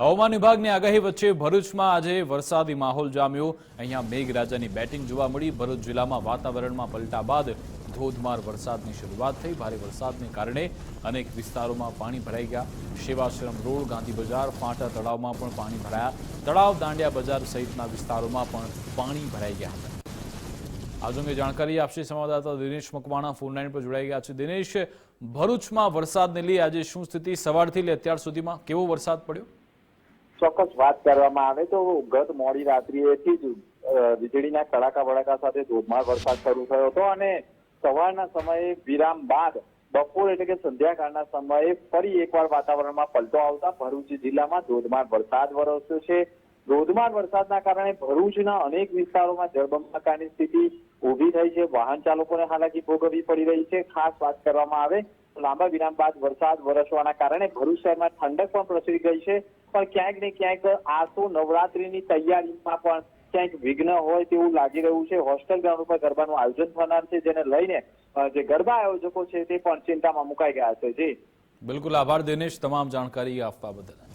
હવામાન વિભાગની આગાહી વચ્ચે ભરૂચમાં આજે વરસાદી માહોલ જામ્યો. અહીંયા મેઘરાજાની બેટિંગ જોવા મળી. ભરૂચ જિલ્લામાં વાતાવરણમાં પલટા બાદ ધોધમાર વરસાદની શરૂઆત થઈ. ભારે વરસાદને કારણે અનેક વિસ્તારોમાં પાણી ભરાઈ ગયા. સેવાશ્રમ રોડ, ગાંધી બજાર, ફાંટા તળાવમાં પણ પાણી ભરાયા. તળાવ, દાંડિયા બજાર સહિતના વિસ્તારોમાં પણ પાણી ભરાઈ ગયા હતા. આજ અંગે જાણકારી આપશે સંવાદદાતા દિનેશ મકવાણા. ફોન લાઈન પર જોડાઈ ગયા છે. દિનેશ, ભરૂચમાં વરસાદને લઈ આજે શું સ્થિતિ? સવારથી લઈ અત્યાર સુધીમાં કેવો વરસાદ પડ્યો? ચોક્કસ વાત કરવામાં આવે તો ગત મોડી રાત્રિએથી જ વીજળીના કડાકા વડાકા સાથે ધોધમાર વરસાદ શરૂ થયો હતો અને સવારના સમયે વિરામ બાદ બપોર એટલે કે સંધ્યાકાળના સમયે ફરી એકવાર વાતાવરણમાં પલટો આવતા ભરૂચ જિલ્લામાં ધોધમાર વરસાદ વરસ્યો છે. ધોધમાર વરસાદના કારણે ભરૂચના અનેક વિસ્તારોમાં જળબંબાકારની સ્થિતિ ઊભી થઈ છે. વાહન ચાલકોને હાલાકી ભોગવવી પડી રહી છે. ખાસ વાત કરવામાં આવે લાંબા વિરામ બાદ વરસાદ વરસવાના કારણે ભરૂચ શહેરમાં ઠંડક પણ પ્રસરી ગઈ છે. પણ ક્યાંક ને ક્યાંક આસો નવરાત્રીની તૈયારીમાં પણ ક્યાંક વિઘ્ન હોય તેવું લાગી રહ્યું છે. હોસ્ટેલ ગ્રાઉન્ડ ઉપર ગરબાનું આયોજન થનાર છે, જેને લઈને જે ગરબા આયોજકો છે તે પણ ચિંતામાં મુકાઈ ગયા છે. જી. બિલકુલ આભાર, દિનેશ. તમામ જાણકારી આપવા બદલ.